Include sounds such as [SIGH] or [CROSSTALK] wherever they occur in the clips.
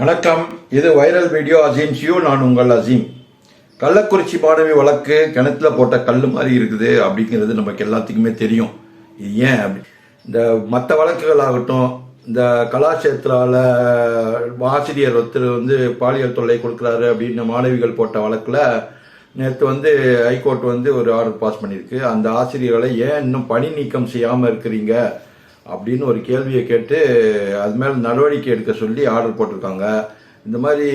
வணக்கம். இது viral video Azeem ஷியூ நான் உங்கள் அசீம். கள்ளக்குறிச்சி மாணவி வழக்கு கிணத்துல போட்ட கல் மாதிரி இருக்குது அப்படிங்கிறது நமக்கு எல்லாத்துக்குமே தெரியும். இது ஏன் அப்படி? இந்த மற்ற வழக்குகள் ஆகட்டும் இந்த கலாட்சேத்திரால ஆசிரியர் ஒருத்தர் வந்து பாலியல் தொல்லை கொடுக்குறாரு அப்படின்னு மாணவிகள் போட்ட வழக்கில் நேற்று வந்து ஹைகோர்ட் வந்து ஒரு ஆர்டர் பாஸ் பண்ணியிருக்கு. அந்த ஆசிரியர்களை ஏன் இன்னும் பணி நீக்கம் செய்யாமல் இருக்கிறீங்க? அப்படின்னு ஒரு கேள்வியை கேட்டு அது மேலே நடவடிக்கை எடுக்க சொல்லி ஆர்டர் போட்டிருக்காங்க. இந்த மாதிரி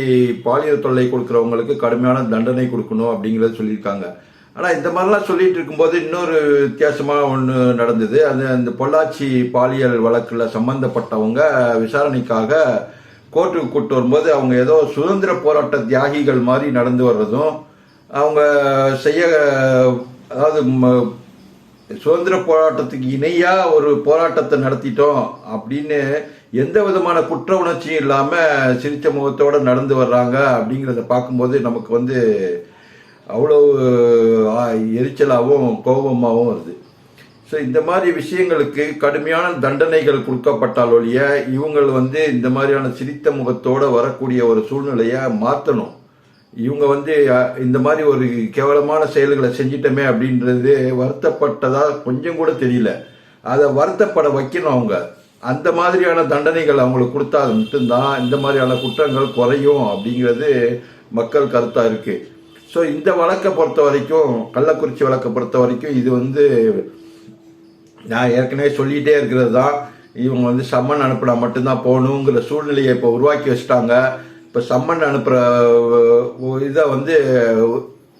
பாலியல் தொல்லை கொடுக்குறவங்களுக்கு கடுமையான தண்டனை கொடுக்கணும் அப்படிங்கிறத சொல்லியிருக்காங்க. ஆனால் இந்த மாதிரிலாம் சொல்லிட்டு இருக்கும்போது இன்னொரு வித்தியாசமாக ஒன்று நடந்தது. அது அந்த பொள்ளாச்சி பாலியல் வழக்கில் சம்பந்தப்பட்டவங்க விசாரணைக்காக கோர்ட்டுக்கு கூட்டு வரும்போது அவங்க ஏதோ சுதந்திர போராட்ட தியாகிகள் மாதிரி நடந்து வர்றதும் அவங்க செய்ய அதாவது சுதந்திர போராட்டத்துக்கு இணையா ஒரு போராட்டத்தை நடத்திட்டோம் அப்படின்னு எந்த விதமான குற்ற உணர்ச்சியும் இல்லாம சிரித்த முகத்தோட நடந்து வர்றாங்க அப்படிங்கிறத பார்க்கும்போது நமக்கு வந்து அவ்வளவு எரிச்சலாகவும் கோபமாகவும் வருது. ஸோ இந்த மாதிரி விஷயங்களுக்கு கடுமையான தண்டனைகள் கொடுக்கப்பட்டால் ஒழிய இவங்கள் வந்து இந்த மாதிரியான சிரித்த முகத்தோடு வரக்கூடிய ஒரு சூழ்நிலையை மாற்றணும் இவங்க வந்து இந்த மாதிரி ஒரு கேவலமான செயல்களை செஞ்சிட்டோமே அப்படின்றது வருத்தப்பட்டதா கொஞ்சம் கூட தெரியல. அதை வருத்தப்பட வைக்கணும் அவங்க. அந்த மாதிரியான தண்டனைகள் அவங்களுக்கு கொடுத்தா மட்டும்தான் இந்த மாதிரியான குற்றங்கள் குறையும் அப்படிங்கிறது மக்கள் கருத்தா இருக்கு. ஸோ இந்த வழக்கை பொறுத்த வரைக்கும் கள்ளக்குறிச்சி வழக்கை பொறுத்த வரைக்கும் இது வந்து நான் ஏற்கனவே சொல்லிகிட்டே இருக்கிறது தான். இவங்க வந்து சம்மன் அனுப்பினா மட்டும்தான் போகணுங்கிற சூழ்நிலையை இப்போ உருவாக்கி வச்சுட்டாங்க. இப்போ சம்மன் அனுப்புகிற இதை வந்து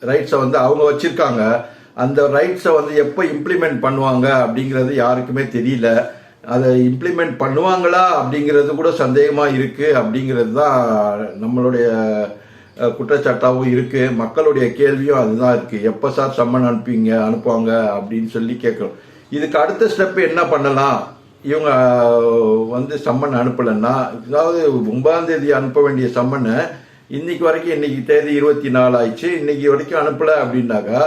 ரைட்ஸை வந்து அவங்க வச்சுருக்காங்க. அந்த ரைட்ஸை வந்து எப்போ இம்ப்ளிமெண்ட் பண்ணுவாங்க அப்படிங்கிறது யாருக்குமே தெரியல. அதை இம்ப்ளிமெண்ட் பண்ணுவாங்களா அப்படிங்கிறது கூட சந்தேகமாக இருக்குது அப்படிங்கிறது தான் நம்மளுடைய குற்றச்சாட்டாகவும் இருக்குது மக்களுடைய கேள்வியும் அதுதான் இருக்குது எப்போ சார் சம்மன் அனுப்பிங்க அனுப்புவாங்க அப்படின்னு சொல்லி கேட்குறோம். இதுக்கு அடுத்த ஸ்டெப் என்ன பண்ணலாம்? இவங்க வந்து சம்மன் அனுப்பலைன்னா அதாவது ஒன்பதாம் தேதி அனுப்ப வேண்டிய சம்மனை இன்னைக்கு வரைக்கும் இன்னைக்கு தேதி இருபத்தி நாலு ஆயிடுச்சு இன்னைக்கு வரைக்கும் அனுப்பலை அப்படின்னாக்கா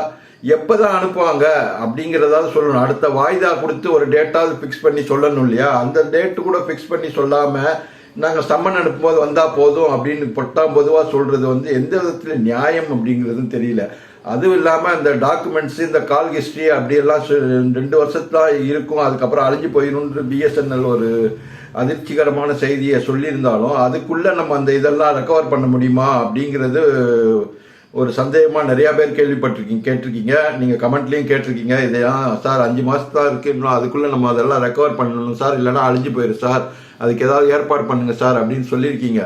எப்போ தான் அனுப்புவாங்க அப்படிங்கிறதாவது சொல்லணும். அடுத்த வாய்தா கொடுத்து ஒரு டேட்டாவது ஃபிக்ஸ் பண்ணி சொல்லணும் இல்லையா? அந்த டேட்டு கூட ஃபிக்ஸ் பண்ணி சொல்லாமல் நாங்கள் சம்மன் அனுப்பும்போது வந்தால் போதும் அப்படின்னு பொட்டாம் பொதுவாக சொல்கிறது வந்து எந்த விதத்தில் நியாயம் அப்படிங்கிறதும் தெரியல. அதுவும் இல்லாமல் இந்த டாக்குமெண்ட்ஸ் இந்த கால் ஹிஸ்ட்ரி அப்படியெல்லாம் ரெண்டு வருஷத்தில் இருக்கும். அதுக்கப்புறம் அழிஞ்சு போயிடும்ன்ற பிஎஸ்என்எல் ஒரு அதிர்ச்சிகரமான செய்தியை சொல்லியிருந்தாலும் அதுக்குள்ளே நம்ம அந்த இதெல்லாம் ரெக்கவர் பண்ண முடியுமா அப்படிங்கிறது ஒரு சந்தேகமாக நிறையா பேர் கேள்விப்பட்டிருக்கீங்க கேட்டிருக்கீங்க. நீங்கள் கமெண்ட்லேயும் கேட்டிருக்கீங்க. இதையா சார் அஞ்சு மாசம் தான் அதுக்குள்ளே நம்ம அதெல்லாம் ரெக்கவர் பண்ணணும் சார். இல்லைன்னா அழிஞ்சு போயிடும் சார். அதுக்கு ஏதாவது ஏற்பாடு பண்ணுங்கள் சார் அப்படின்னு சொல்லியிருக்கீங்க.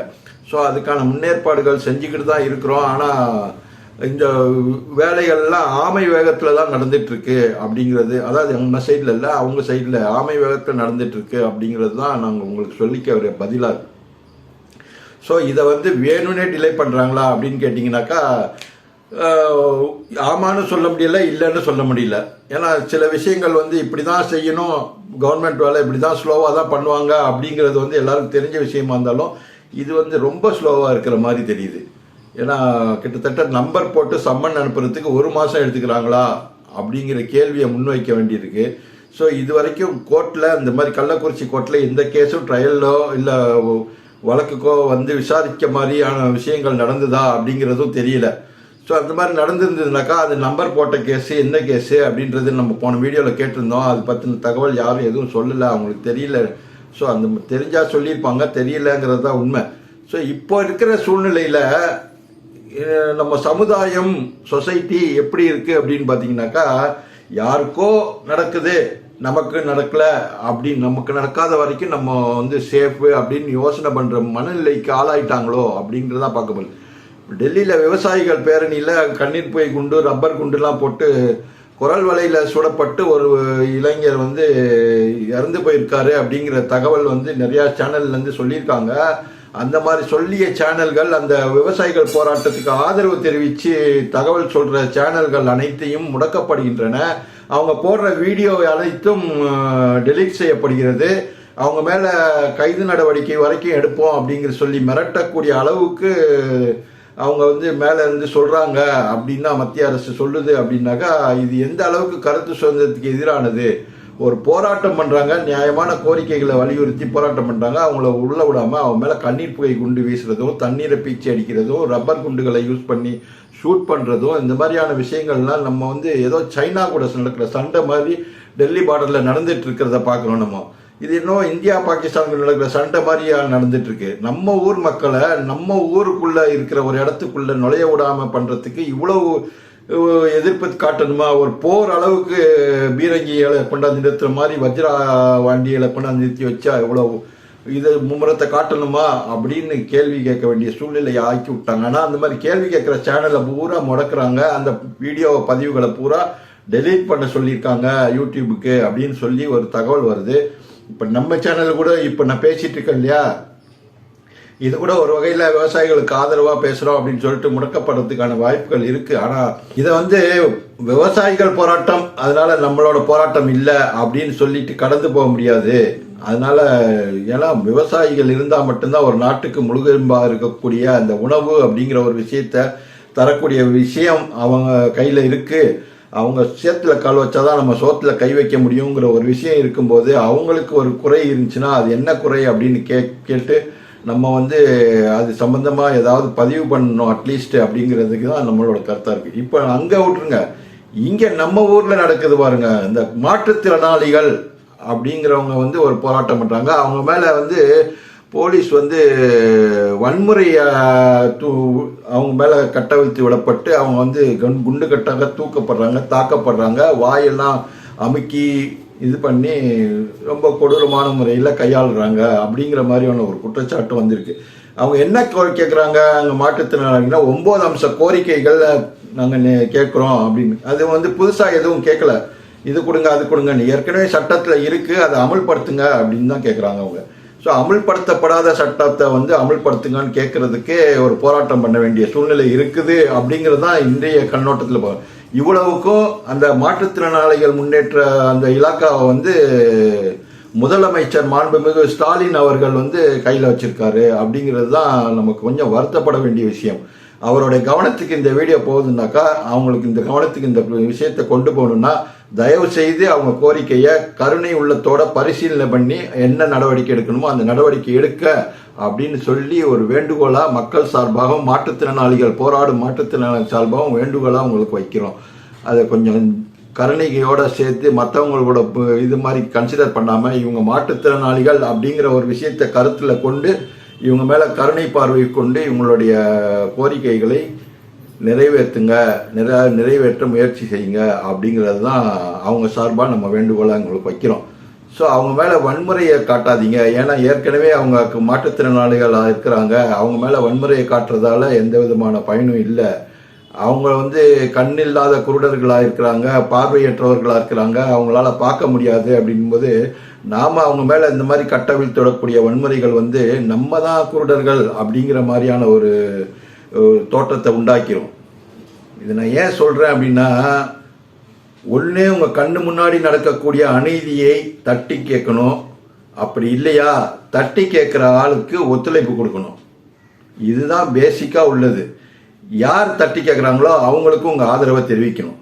ஸோ அதுக்கான முன்னேற்பாடுகள் செஞ்சுக்கிட்டு தான் இருக்கிறோம். ஆனால் இந்த வேலைகள்லாம் ஆமை வேகத்துல தான் நடந்துட்டு இருக்கு அப்படிங்கிறது அதாவது நம்ம சைடில் இல்லை அவங்க சைடில் ஆமை வேகத்தில் நடந்துட்டு இருக்கு அப்படிங்கிறது தான் நாங்கள் உங்களுக்கு சொல்லிக்க ஒரு பதிலாக ஸோ இதை வந்து வேணும்னே டிலே பண்ணுறாங்களா அப்படின்னு கேட்டிங்கனாக்கா ஆமான்னு சொல்ல முடியல இல்லைன்னு சொல்ல முடியல. ஏன்னா சில விஷயங்கள் வந்து இப்படி தான் செய்யணும் கவர்மெண்ட் வேலை இப்படி தான் ஸ்லோவாக தான் பண்ணுவாங்க அப்படிங்கிறது வந்து எல்லாருக்கும் தெரிஞ்ச விஷயமா இருந்தாலும் இது வந்து ரொம்ப ஸ்லோவாக இருக்கிற மாதிரி தெரியுது. ஏன்னா கிட்டத்தட்ட நம்பர் போட்டு சம்மன் அனுப்புறதுக்கு ஒரு மாதம் எடுத்துக்கிறாங்களா? அப்படிங்கிற கேள்வியை முன்வைக்க வேண்டியிருக்கு. ஸோ இது வரைக்கும் கோர்ட்டில் இந்த மாதிரி கள்ளக்குறிச்சி கோர்ட்டில் எந்த கேஸும் ட்ரையலோ இல்லை வழக்குக்கோ வந்து விசாரிக்க மாதிரியான விஷயங்கள் நடந்ததா அப்படிங்கிறதும் தெரியல. ஸோ அந்த மாதிரி நடந்திருந்ததுனாக்கா அது நம்பர் போட்ட கேஸு என்ன கேஸு அப்படின்றது நம்ம போன வீடியோவில் கேட்டிருந்தோம். அது பற்றின தகவல் யாரும் எதுவும் சொல்லலை அவங்களுக்கு தெரியல. ஸோ அந்த தெரிஞ்சால் சொல்லியிருப்பாங்க தெரியலங்கிறது தான் உண்மை. ஸோ இப்போ இருக்கிற சூழ்நிலையில் நம்ம சமுதாயம் சொசைட்டி எப்படி இருக்கு அப்படின்னு பார்த்தீங்கன்னாக்கா யாருக்கோ நடக்குது நமக்கு நடக்கல அப்படின்னு நமக்கு நடக்காத வரைக்கும் நம்ம வந்து சேஃபு அப்படின்னு யோசனை பண்ற மனநிலைக்கு ஆளாயிட்டாங்களோ அப்படிங்கிறதா பார்க்கப்படுது டெல்லியில் விவசாயிகள் பேரணியில் கண்ணீர் புகை குண்டு ரப்பர் குண்டுலாம் போட்டு குரல் வலையில் சுடப்பட்டு ஒரு இளைஞர் வந்து இறந்து போயிருக்காரு அப்படிங்கிற தகவல் வந்து நிறையா சேனல்லேருந்து சொல்லியிருக்காங்க. அந்த மாதிரி சொல்லிய சேனல்கள் அந்த விவசாயிகள் போராட்டத்துக்கு ஆதரவு தெரிவித்து தகவல் சொல்கிற சேனல்கள் அனைத்தையும் முடக்கப்படுகின்றன. அவங்க போடுற வீடியோ அனைத்தும் டெலீட் செய்யப்படுகிறது. அவங்க மேலே கைது நடவடிக்கை வரைக்கும் எடுப்போம் அப்படிங்கிற சொல்லி மிரட்டக்கூடிய அளவுக்கு அவங்க வந்து மேலே இருந்து சொல்கிறாங்க அப்படின்னா மத்திய அரசு சொல்லுது அப்படின்னாக்கா இது எந்த அளவுக்கு கருத்து சுதந்திரத்துக்கு எதிரானது? ஒரு போராட்டம் பண்ணுறாங்க நியாயமான கோரிக்கைகளை வலியுறுத்தி போராட்டம் பண்ணுறாங்க அவங்கள உள்ள விடாம அவங்க மேலே கண்ணீர் புகை குண்டு வீசுறதும் தண்ணீரை பீச்சி அடிக்கிறதோ ரப்பர் குண்டுகளை யூஸ் பண்ணி ஷூட் பண்ணுறதும் இந்த மாதிரியான விஷயங்கள்லாம் நம்ம வந்து ஏதோ சைனா கூட நடக்கிற சண்டை மாதிரி டெல்லி பார்டரில் நடந்துட்டு இருக்கிறத பார்க்குறோம் நம்ம. இது இன்னும் இந்தியா பாகிஸ்தான் நடக்கிற சண்டை மாதிரியா நடந்துட்டு இருக்கு. நம்ம ஊர் மக்களை நம்ம ஊருக்குள்ள இருக்கிற ஒரு இடத்துக்குள்ள நுழைய விடாம பண்றதுக்கு இவ்வளவு எதிர்ப்பு காட்டணுமா? ஒரு போர் அளவுக்கு பீரங்கிகளை கொண்டாந்து நிறுத்துற மாதிரி வஜ்ரா வண்டிகளை கொண்டாந்து நிறுத்தி வச்சா இவ்வளவு இது மும்முரத்தை காட்டணுமா? அப்படின்னு கேள்வி கேட்க வேண்டிய சூழ்நிலையை ஆக்கி விட்டாங்க. ஆனால் அந்த மாதிரி கேள்வி கேட்குற சேனலை பூரா முடக்கிறாங்க. அந்த வீடியோ பதிவுகளை பூரா டெலீட் பண்ண சொல்லியிருக்காங்க யூடியூபுக்கு அப்படின்னு சொல்லி ஒரு தகவல் வருது. இப்போ நம்ம சேனல் கூட இப்போ நான் பேசிகிட்டு இருக்கேன் இல்லையா? இது கூட ஒரு வகையில் விவசாயிகளுக்கு ஆதரவாக பேசுகிறோம் அப்படின்னு சொல்லிட்டு முடக்கப்படுறதுக்கான வாய்ப்புகள் இருக்கு. ஆனால் இதை வந்து விவசாயிகள் போராட்டம் அதனால நம்மளோட போராட்டம் இல்லை அப்படின்னு சொல்லிட்டு கடந்து போக முடியாது. அதனால ஏன்னா விவசாயிகள் இருந்தால் மட்டும்தான் ஒரு நாட்டுக்கு முழுகெலும்பாக இருக்கக்கூடிய அந்த உணவு அப்படிங்கிற ஒரு விஷயத்த தரக்கூடிய விஷயம் அவங்க கையில் இருக்கு. அவங்க சேத்துல கால் வச்சாதான் நம்ம சோத்துல கை வைக்க முடியுங்கிற ஒரு விஷயம் இருக்கும்போது அவங்களுக்கு ஒரு குறை இருந்துச்சுன்னா அது என்ன குறை அப்படின்னு கே கேட்டு நம்ம வந்து அது சம்மந்தமாக ஏதாவது பதிவு பண்ணணும் அட்லீஸ்ட் அப்படிங்கிறதுக்கு தான் நம்மளோட கருத்தாக இருக்குது இப்போ அங்கே விட்டுருங்க. இங்கே நம்ம ஊரில் நடக்குது பாருங்க. இந்த மாற்றுத்திறனாளிகள் அப்படிங்கிறவங்க வந்து ஒரு போராட்டம் பண்ணுறாங்க அவங்க மேலே வந்து போலீஸ் வந்து வன்முறையை தூ அவங்க மேலே கட்ட வைத்து விடப்பட்டு அவங்க வந்து கண் குண்டு கட்டாக தூக்கப்படுறாங்க தாக்கப்படுறாங்க. வாயெல்லாம் அமுக்கி இது பண்ணி ரொம்ப கொடூரமான முறையில் கையாளுறாங்க அப்படிங்கிற மாதிரியான ஒரு குற்றச்சாட்டு வந்திருக்கு. அவங்க என்ன கேட்குறாங்க அங்கே மாற்றுத்திறனாளிங்கன்னா ஒம்பது அம்ச கோரிக்கைகள் நாங்கள் கேட்குறோம் அப்படின்னு. அது வந்து புதுசாக எதுவும் கேட்கல இது கொடுங்க அது கொடுங்கன்னு. ஏற்கனவே சட்டத்தில் இருக்குது அதை அமல்படுத்துங்க அப்படின்னு தான் கேட்குறாங்க அவங்க. ஸோ அமல்படுத்தப்படாத சட்டத்தை வந்து அமல்படுத்துங்கன்னு கேட்குறதுக்கே ஒரு போராட்டம் பண்ண வேண்டிய சூழ்நிலை இருக்குது அப்படிங்கிறது தான் இன்றைய கண்ணோட்டத்தில் இவ்வளவுக்கும் அந்த மாற்றுத்திறனாளிகள் முன்னேற்ற அந்த இலாக்காவை வந்து முதலமைச்சர் மாண்புமிகு ஸ்டாலின் அவர்கள் வந்து கையில் வச்சிருக்காரு அப்படிங்கிறது தான் நமக்கு கொஞ்சம் வருத்தப்பட வேண்டிய விஷயம். அவருடைய கவனத்துக்கு இந்த வீடியோ போகுதுனாக்கா அவங்களுக்கு இந்த கவனத்துக்கு இந்த விஷயத்தை கொண்டு போகணுன்னா தயவு செய்து அவங்க கோரிக்கையை கருணை உள்ளத்தோட பரிசீலனை பண்ணி என்ன நடவடிக்கை எடுக்கணுமோ அந்த நடவடிக்கை எடுக்க அப்படின்னு சொல்லி ஒரு வேண்டுகோளா மக்கள் சார்பாகவும் மாற்றுத்திறனாளிகள் போராடும் மாற்றுத்திறனாளிகள் சார்பாகவும் வேண்டுகோளாக உங்களுக்கு வைக்கிறோம். அதை கொஞ்சம் கருணைகையோட சேர்த்து மற்றவங்களோட இது மாதிரி கன்சிடர் பண்ணாம இவங்க மாற்றுத்திறனாளிகள் அப்படிங்கிற ஒரு விஷயத்தை கருத்தில் கொண்டு இவங்க மேல கருணை பார்வை கொண்டு இவங்களுடைய கோரிக்கைகளை நிறைவேற்றுங்க நிறை நிறைவேற்ற முயற்சி செய்யுங்க அப்படிங்கிறது தான் அவங்க சார்பாக நம்ம வேண்டுகோளாக உங்களுக்கு வைக்கிறோம். ஸோ அவங்க மேலே வன்முறையை காட்டாதீங்க. ஏன்னா ஏற்கனவே அவங்க மாற்றுத்திறனாளிகளாக இருக்கிறாங்க. அவங்க மேலே வன்முறையை காட்டுறதால எந்த விதமான பயனும் இல்லை. அவங்க வந்து கண் இல்லாத குருடர்களாக இருக்கிறாங்க பார்வையற்றவர்களாக இருக்கிறாங்க. அவங்களால பார்க்க முடியாது அப்படிங்கும்போது நாம் அவங்க மேலே இந்த மாதிரி கட்டவிழ்த்தொடக்கூடிய வன்முறைகள் வந்து நம்ம தான் குருடர்கள் அப்படிங்கிற மாதிரியான ஒரு தோற்றத்தை உண்டாக்கிடும் இது நான் ஏன் சொல்கிறேன் அப்படின்னா ஒன்று உங்கள் கண்ணு முன்னாடி நடக்கக்கூடிய அநீதியை தட்டி கேட்கணும். அப்படி இல்லையா? தட்டி கேட்குற ஆளுக்கு ஒத்துழைப்பு கொடுக்கணும். இதுதான் பேசிக்காக உள்ளது. யார் தட்டி கேட்குறாங்களோ அவங்களுக்கும் உங்கள் ஆதரவை தெரிவிக்கணும்.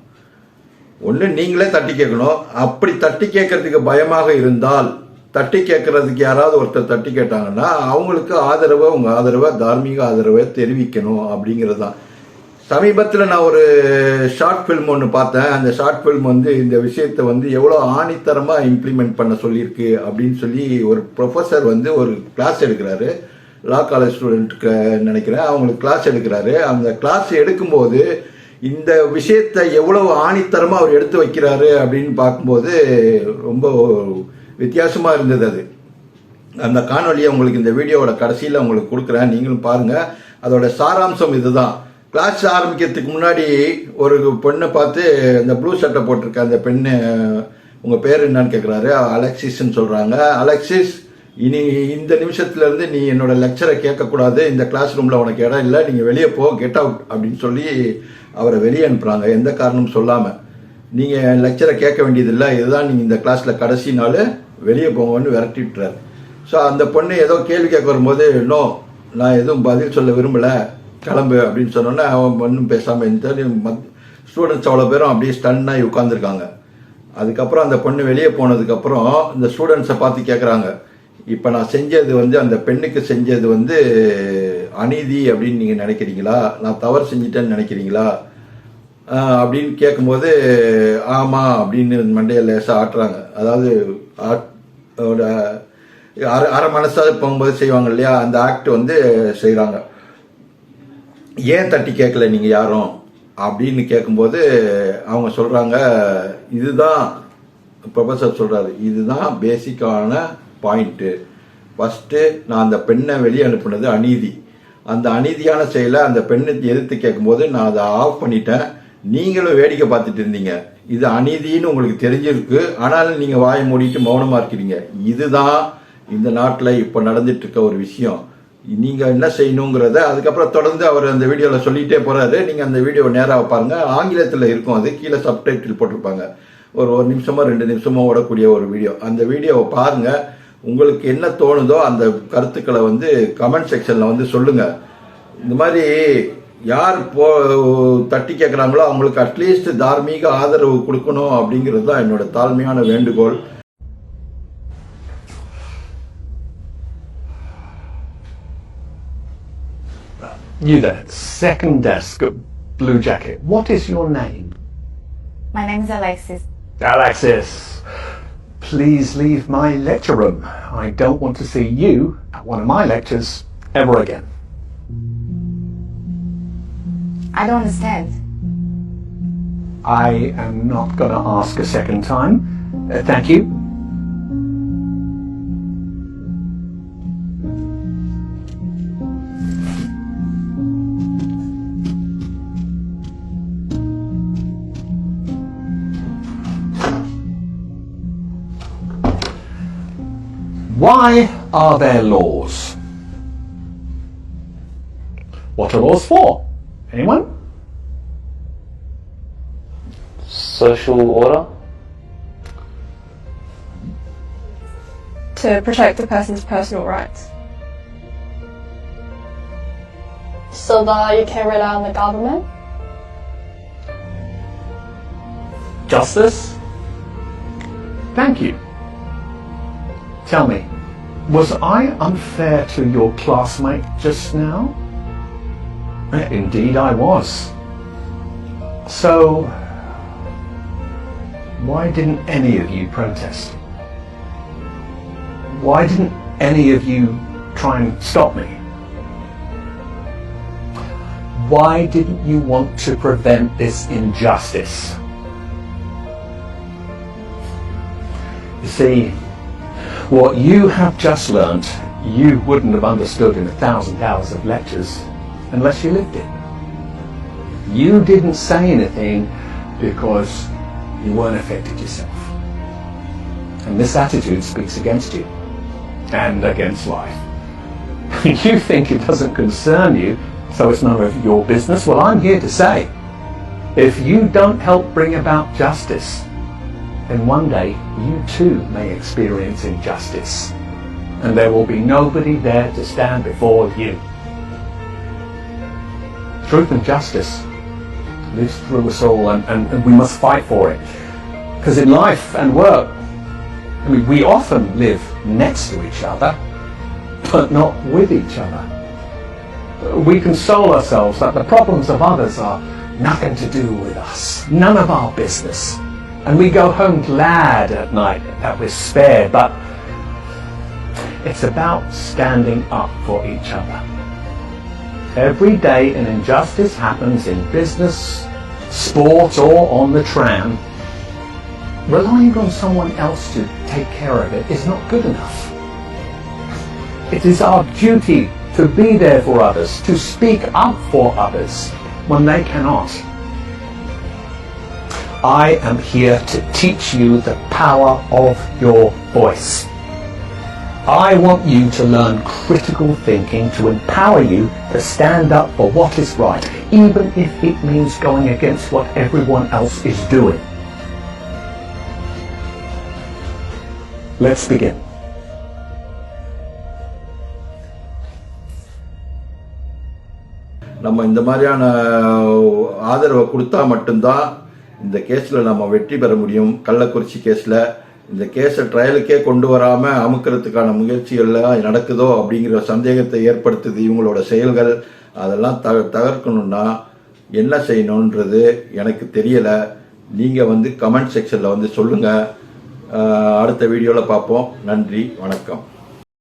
ஒன்று நீங்களே தட்டி கேட்கணும். அப்படி தட்டி கேட்கறதுக்கு பயமாக இருந்தால் தட்டி கேட்கறதுக்கு யாராவது ஒருத்தர் தட்டி கேட்டாங்கன்னா அவங்களுக்கு ஆதரவை உங்கள் ஆதரவை தார்மீக ஆதரவை தெரிவிக்கணும் அப்படிங்கிறது தான் சமீபத்தில் நான் ஒரு ஷார்ட் ஃபில்ம் ஒன்று பார்த்தேன். அந்த ஷார்ட் ஃபில்ம் வந்து இந்த விஷயத்தை வந்து எவ்வளோ ஆணித்தரமாக இம்ப்ளிமெண்ட் பண்ண சொல்லியிருக்கு அப்படின்னு சொல்லி ஒரு ப்ரொஃபஸர் வந்து ஒரு கிளாஸ் எடுக்கிறாரு. லா காலேஜ் ஸ்டூடெண்ட்டுக்கு நினைக்கிறேன். அவங்களுக்கு கிளாஸ் எடுக்கிறாரு. அந்த கிளாஸ் எடுக்கும்போது இந்த விஷயத்தை எவ்வளோ ஆணித்தரமாக அவர் எடுத்து வைக்கிறாரு அப்படின்னு பார்க்கும்போது ரொம்ப வித்தியாசமாக இருந்தது அது. அந்த காணொலியை உங்களுக்கு இந்த வீடியோவோட கடைசியில் உங்களுக்கு கொடுக்குறேன். நீங்களும் பாருங்கள் அதோட சாராம்சம் இதுதான். கிளாஸ் ஆரம்பிக்கிறதுக்கு முன்னாடி ஒரு பெண்ணை பார்த்து அந்த ப்ளூ சட்டை போட்டிருக்க அந்த பெண்ணு உங்கள் பேர் என்னன்னு கேட்குறாரு அலெக்சிஸ்ன்னு சொல்கிறாங்க அலெக்சிஸ் இனி இந்த நிமிஷத்துலேருந்து நீ என்னோட லெக்சரை கேட்கக்கூடாது. இந்த கிளாஸ் ரூமில் உனக்கு இடம் இல்லை. நீங்கள் வெளியே போ கெட் அவுட் அப்படின்னு சொல்லி அவரை வெளியே அனுப்புகிறாங்க எந்த காரணமும் சொல்லாமல் நீங்கள் லெக்சரை கேட்க வேண்டியதில்லை. இதுதான் நீங்கள் இந்த கிளாஸில் கடைசி நாள். வெளியே போங்கன்னு விரட்டிட்டுறார். ஸோ அந்த பொண்ணு ஏதோ கேள்வி கேட்க வரும்போது நோ நான் எதுவும் பதில் சொல்ல விரும்பலை கிளம்பு அப்படின்னு சொன்னோன்னே அவன் ஒன்றும் பேசாமல் இந்த ஸ்டூடெண்ட்ஸ் அவ்வளோ பேரும் அப்படியே ஸ்டன்னாகி உட்காந்துருக்காங்க அதுக்கப்புறம் அந்த பொண்ணு வெளியே போனதுக்கப்புறம் இந்த ஸ்டூடெண்ட்ஸை பார்த்து கேட்குறாங்க இப்போ நான் செஞ்சது வந்து அந்த பெண்ணுக்கு செஞ்சது வந்து அநீதி அப்படின்னு நீங்கள் நினைக்கிறீங்களா? நான் தவறு செஞ்சிட்டேன்னு நினைக்கிறீங்களா? அப்படின்னு கேட்கும்போது ஆமாம் அப்படின்னு மண்டையை லேசாக ஆட்டுறாங்க. அதாவது ஆட்- ஒரு அரை அரை மனசாக போகும்போது செய்வாங்க இல்லையா? அந்த ஆக்ட் வந்து செய்கிறாங்க ஏன் தட்டி கேட்கல நீங்கள் யாரும்? அப்படின்னு கேட்கும்போது அவங்க சொல்கிறாங்க இதுதான் ப்ரொஃபஸர் சொல்கிறாரு இதுதான் பேசிக்கான பாயிண்ட்டு ஃபஸ்ட்டு நான் அந்த பெண்ணை வெளியே அனுப்புனது அநீதி. அந்த அநீதியான செயலை அந்த பெண்ணை எதிர்த்து கேட்கும்போது நான் அதை ஆஃப் பண்ணிட்டேன். நீங்களும் வேடிக்கை பார்த்துட்டு இருந்தீங்க. இது அநீதின்னு உங்களுக்கு தெரிஞ்சிருக்கு. ஆனாலும் நீங்கள் வாயை மூடிட்டு மௌனமாக இருக்கிறீங்க. இதுதான் இந்த நாட்டில் இப்போ நடந்துட்டு இருக்க ஒரு விஷயம். நீங்கள் என்ன செய்யணுங்கிறத அதுக்கப்புறம் தொடர்ந்து அவர் அந்த வீடியோவில் சொல்லிகிட்டே போகிறாரு நீங்கள் அந்த வீடியோ நேராக பாருங்கள் ஆங்கிலத்தில் இருக்கும் அது. கீழே சப்டைட்டில் போட்டிருப்பாங்க. ஒரு ஒரு நிமிஷமோ ரெண்டு நிமிஷமோ ஓடக்கூடிய ஒரு வீடியோ. அந்த வீடியோவை பாருங்கள் உங்களுக்கு என்ன தோணுதோ அந்த கருத்துக்களை வந்து கமெண்ட் செக்ஷனில் வந்து சொல்லுங்கள் இந்த மாதிரி யார் போ தட்டி கேட்குறாங்களோ அவங்களுக்கு அட்லீஸ்ட் தார்மீக ஆதரவு கொடுக்கணும் அப்படிங்கிறது தான் என்னோட தாழ்மையான வேண்டுகோள் You there, second desk, blue jacket. What is your name? My name is Alexis. Alexis. Please leave my lecture room. I don't want to see you at one of my lectures ever again. I don't understand. I am not going to ask a second time. Uh, thank you. Why are there laws? What are laws for? Anyone? social order, to protect the person's personal rights. so that you can rely on the government. Justice? Thank you. Tell me, was I unfair to your classmate just now? Indeed, I was. So, why didn't any of you protest? Why didn't any of you try and stop me? Why didn't you want to prevent this injustice? You see, what you have just learnt, you wouldn't have understood in a thousand hours of lectures unless you lived it. You didn't say anything because you weren't affected yourself. And this attitude speaks against you and against life. [LAUGHS] you think it doesn't concern you, so it's none of your business. Well, I'm here to say if you don't help bring about justice, then one day you too may experience injustice. And there will be nobody there to stand before you. Truth and justice lives through us all, and, and, and we must fight for it. Because in life and work, I mean, we often live next to each other, but not with each other. We console ourselves that the problems of others are nothing to do with us, none of our business. And we go home glad at night that we're spared, but it's about standing up for each other. Every day an injustice happens in business, sport, or on the tram. Relying on someone else to take care of it is not good enough. It is our duty to be there for others, to speak up for others when they cannot. I am here to teach you the power of your voice. I want you to learn critical thinking to empower you to stand up for what is right, even if it means going against what everyone else is doing. Let's begin. நம்ம இந்த மாதிரியான ஆதரவை கொடுத்தா மட்டும்தான் இந்த கேஸில் நம்ம வெற்றி பெற முடியும் கள்ளக்குறிச்சி கேஸில் இந்த கேஸை ட்ரையலுக்கே கொண்டு வராமல் அமுக்கிறதுக்கான முயற்சிகள்லாம் நடக்குதோ அப்படிங்கிற சந்தேகத்தை ஏற்படுத்துது இவங்களோட செயல்கள். அதெல்லாம் த தகர்க்கணும்னா என்ன செய்யணுன்றது எனக்கு தெரியலை. நீங்கள் வந்து கமெண்ட் செக்ஷனில் வந்து சொல்லுங்கள் அடுத்த வீடியோவில் பார்ப்போம். நன்றி. வணக்கம்.